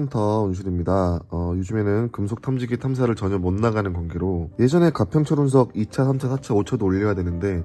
헌터 운실입니다. 어, 요즘에는 금속 탐지기 탐사를 전혀 못 나가는 관계로 예전에 가평철 운석 2차, 3차, 4차, 5차도 올려야 되는데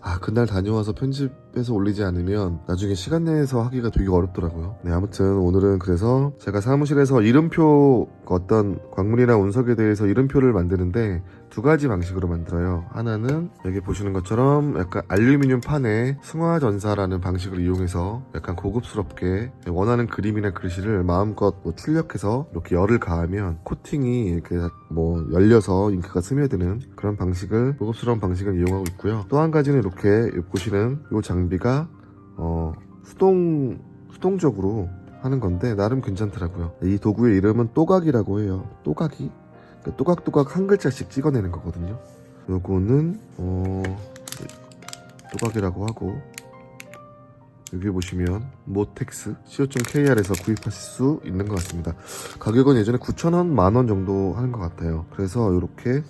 아 그날 다녀와서 편집해서 올리지 않으면 나중에 시간 내에서 하기가 되게 어렵더라고요. 네 아무튼 오늘은 그래서 제가 사무실에서 이름표 어떤 광물이나 운석에 대해서 이름표를 만드는데 두 가지 방식으로 만들어요. 하나는 여기 보시는 것처럼 약간 알루미늄 판에 승화 전사라는 방식을 이용해서 약간 고급스럽게 원하는 그림이나 글씨를 마음껏 뭐 출력해서 이렇게 열을 가하면 코팅이 이렇게 뭐 열려서 잉크가 스며드는 그런 방식을 고급스러운 방식을 이용하고 있고요. 또 한 가지는 이렇게 보시는 이 장비가 어 수동 수동적으로 하는 건데 나름 괜찮더라고요. 이 도구의 이름은 또각이라고 해요. 또각이 그 또각또각 한 글자씩 찍어내는 거거든요. 요거는 어 또각이라고 하고 여기 보시면 모텍스 co.kr에서 구입하실 수 있는 것 같습니다. 가격은 예전에 9,000원, 만원 정도 하는 것 같아요. 그래서 이렇게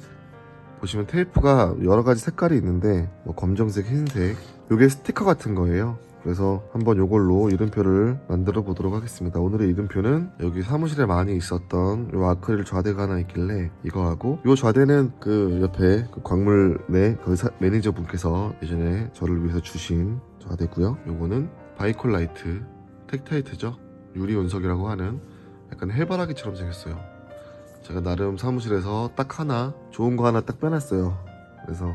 보시면 테이프가 여러 가지 색깔이 있는데 뭐 검정색, 흰색 요게 스티커 같은 거예요. 그래서 한번 요걸로 이름표를 만들어 보도록 하겠습니다. 오늘의 이름표는 여기 사무실에 많이 있었던 요 아크릴 좌대가 하나 있길래 이거 하고 요 좌대는 그 옆에 그 광물 내 그 사- 매니저 분께서 예전에 저를 위해서 주신 좌대고요. 요거는 바이콜라이트 텍타이트죠. 유리 운석이라고 하는 약간 해바라기처럼 생겼어요. 제가 나름 사무실에서 딱 하나 좋은 거 하나 딱 빼놨어요. 그래서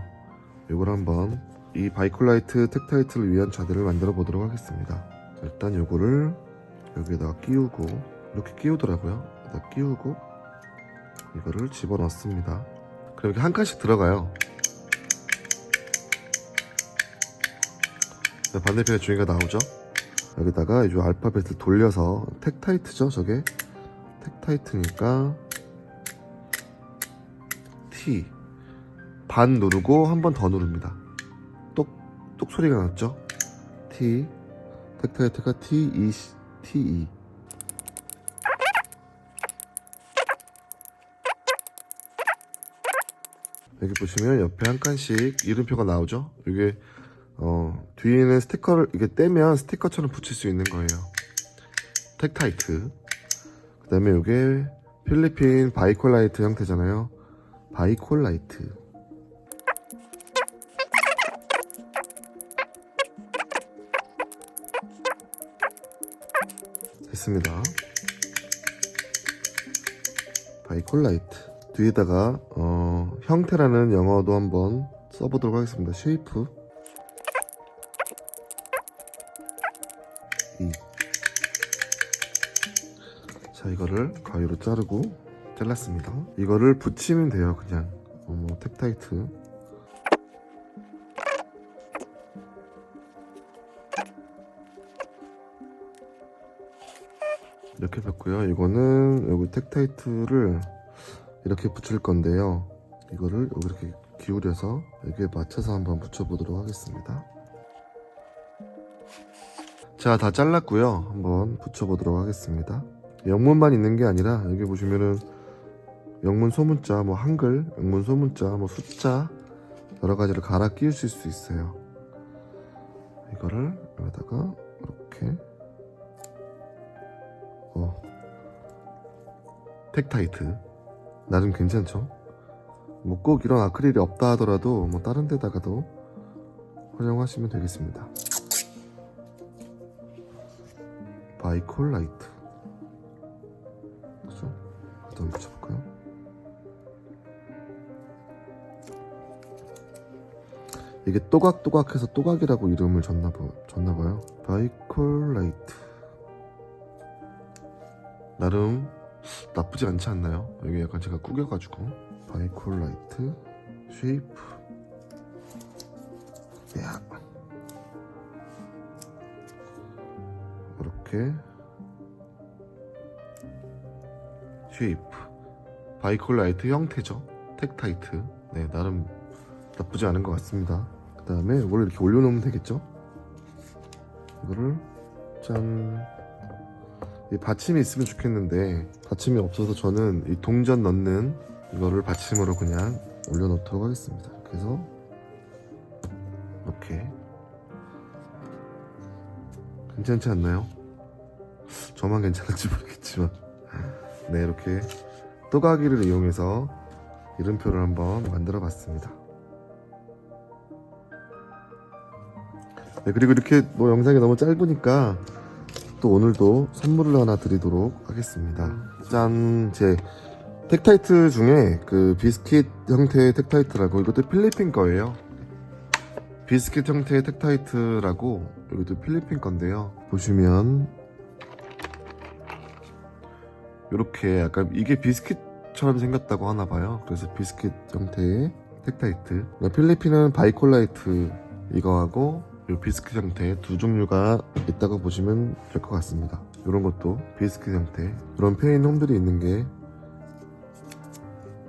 요걸 한번 이 바이콜라이트 텍타이트를 위한 좌대를 만들어 보도록 하겠습니다. 자, 일단 요거를 여기에다가 끼우고 이렇게 끼우더라고요. 여기다 끼우고 이거를 집어넣습니다. 그럼 이렇게 한 칸씩 들어가요. 자, 반대편에 종이가 나오죠? 여기다가 이 알파벳을 돌려서 텍타이트죠, 저게? 텍타이트니까 T 반 누르고 한 번 더 누릅니다. 똑똑 소리가 났죠? T 텍타이트가 T E T E 여기 보시면 옆에 한 칸씩 이름표가 나오죠? 이게 어, 뒤에는 스티커를 이게 떼면 스티커처럼 붙일 수 있는 거예요. 텍타이트. 그 다음에 이게 필리핀 바이콜라이트 형태잖아요. 바이콜라이트. 됐습니다. 바이콜라이트. 뒤에다가 어, 형태라는 영어도 한번 써보도록 하겠습니다. 쉐이프. 이. 자 이거를 가위로 자르고 잘랐습니다. 이거를 붙이면 돼요. 그냥 어, 뭐 텍타이트. 이렇게 폈고요. 이거는 여기 텍타이트를 이렇게 붙일 건데요. 이거를 이렇게 기울여서 여기에 맞춰서 한번 붙여보도록 하겠습니다. 자, 다 잘랐고요. 한번 붙여보도록 하겠습니다. 영문만 있는 게 아니라 여기 보시면은 영문 소문자, 뭐 한글, 영문 소문자, 뭐 숫자 여러 가지를 갈아 끼우실 수 있어요. 이거를 여기다가 이렇게 텍타이트 나름 괜찮죠? 뭐 꼭 이런 아크릴이 없다 하더라도 뭐 다른 데다가도 활용하시면 되겠습니다. 바이콜 라이트 그죠? 그다음 붙여볼까요? 이게 또각또각해서 또각이라고 이름을 줬나, 봐, 줬나 봐요. 바이콜 라이트 나름 나쁘지 않지 않나요? 여기 약간 제가 구겨가지고. 바이콜 라이트 쉐이프. 야. 이렇게. 쉐이프. 바이콜 라이트 형태죠? 텍타이트. 네 나름 나쁘지 않은 것 같습니다. 그 다음에 이걸 이렇게 올려놓으면 되겠죠? 이거를 짠. 이 받침이 있으면 좋겠는데 받침이 없어서 저는 이 동전 넣는 이거를 받침으로 그냥 올려놓도록 하겠습니다. 해서 이렇게 괜찮지 않나요? 저만 괜찮을지 모르겠지만 네 이렇게 또가기를 이용해서 이름표를 한번 만들어 봤습니다 네 그리고 이렇게 뭐 영상이 너무 짧으니까 또 오늘도 선물을 하나 드리도록 하겠습니다. 짠제 텍타이트 중에 그 비스킷 형태의 텍타이트라고 이것도 필리핀 거예요. 비스킷 형태의 텍타이트라고 이것도 필리핀 건데요. 보시면 이렇게 약간 이게 비스킷처럼 생겼다고 하나 봐요. 그래서 비스킷 형태의 텍타이트 필리핀은 바이콜라이트 이거하고 이 비스킷 형태 두 종류가 있다고 보시면 될 것 같습니다. 이런 것도 비스킷 형태. 이런 페인 홈들이 있는 게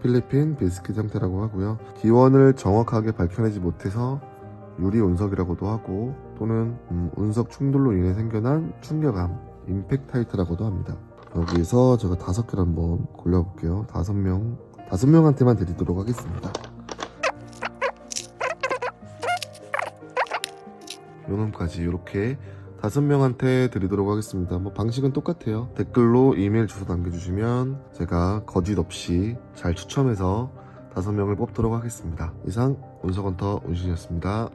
필리핀 비스킷 형태라고 하고요. 기원을 정확하게 밝혀내지 못해서 유리 운석이라고도 하고 또는 음, 운석 충돌로 인해 생겨난 충격암 임팩타이트라고도 합니다. 여기서 제가 다섯 개를 한번 골라볼게요. 다섯 명 다섯 명한테만 드리도록 하겠습니다 요놈까지 이렇게 다섯 명한테 드리도록 하겠습니다. 뭐 방식은 똑같아요. 댓글로 이메일 주소 남겨주시면 제가 거짓 없이 잘 추첨해서 다섯 명을 뽑도록 하겠습니다. 이상 운석원터 운신이었습니다.